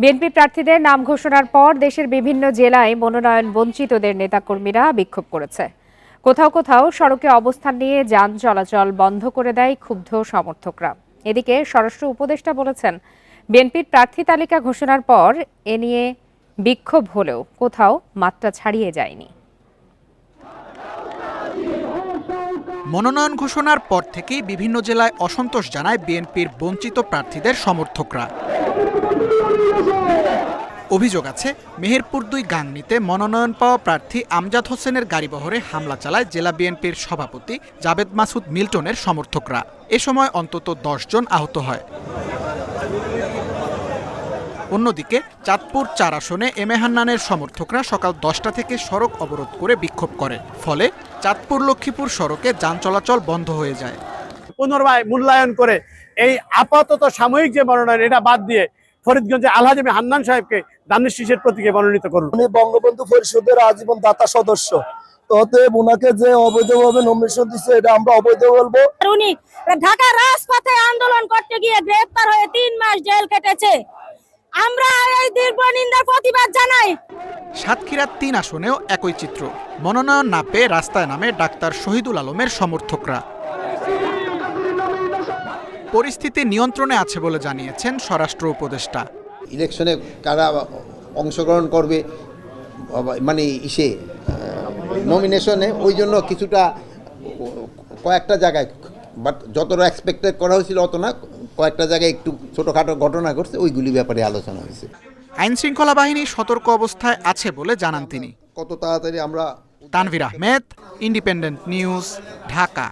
BNP প্রার্থীদের নাম ঘোষণার পর দেশের বিভিন্ন জেলায় মনোনয়ন বঞ্চিতদের নেতাকর্মীরা বিক্ষোভ করেছে। কোথাও কোথাও সড়কে অবস্থান নিয়ে যান চলাচল বন্ধ করে দেয় ক্ষুব্ধ সমর্থকরা। এদিকে স্বরাষ্ট্র উপদেষ্টা বলেছেন, বিএনপির প্রার্থী তালিকা ঘোষণার পর এ নিয়ে বিক্ষোভ হলেও কোথাও মাত্রা ছাড়িয়ে যায়নি। মনোনয়ন ঘোষণার পর থেকেই বিভিন্ন জেলায় অসন্তোষ জানায় বিএনপির বঞ্চিত প্রার্থীদের সমর্থকরা। অভিযোগ আছে, মেহেরপুর দুই গাংনীতে মনোনয়ন পাওয়া প্রার্থী আমজাদ হোসেনের গাড়িবহরে হামলা চালায় জেলা বিএনপির সভাপতি জাবেদ মাসুদ মিল্টনের সমর্থকরা। এ সময় অন্তত জন আহত হয়। অন্যদিকে চাঁদপুর চার আসনে এম এ হান্নানের সমর্থকরা সকাল দশটা থেকে সড়ক অবরোধ করে বিক্ষোভ করে। ফলে চাঁদপুর লক্ষ্মীপুর সড়কে যান চলাচল বন্ধ হয়ে যায়। পুনর্বায় মূল্যায়ন করে এই আপাতত সাময়িক যে মনোনয়ন, এটা বাদ দিয়ে ফরিদগঞ্জে আলহাজমি হান্নান সাহেবকে দানিশ প্রতীকে মনোনীত করুন। উনি বঙ্গবন্ধু পরিষদের আজীবন দাতা সদস্য। অতএব ওনাকে যে অবৈধভাবে নমিনেশন দিচ্ছে এটা আমরা অবৈধ বলব। উনি ঢাকা রাজপথে আন্দোলন করতে গিয়ে গ্রেফতার হয়ে তিন মাস জেল কেটেছে। আমরা এই দীর্ঘ নিন্দার প্রতিবাদ জানাই। সাতক্ষীরার তিন আসনেও একই চিত্র। মনোনয়ন না পেয়ে রাস্তায় নামে ডাক্তার শহীদুল আলমের সমর্থকরা। পরিস্থিতি নিয়ন্ত্রণে আছে বলে জানিয়েছেন স্বরাষ্ট্র উপদেষ্টা। ইলেকশনে কারা অংশগ্রহণ করবে মানে ইসে নমিনেশনে ওই জন্য কিছুটা কয়েকটা জায়গায় বাট যতটা এক্সপেক্টেড করা হয়েছিল অত না কয়েকটা জায়গায় একটু ছোটোখাটো ঘটনা ঘটছে ওইগুলি ব্যাপারে আলোচনা হয়েছে। আইন শৃঙ্খলা বাহিনী সতর্ক অবস্থায় আছে বলে জানান তিনি। কত তাড়াতাড়ি আমরা তানভীর আহমেদ ইন্ডিপেন্ডেন্ট নিউজ ঢাকা।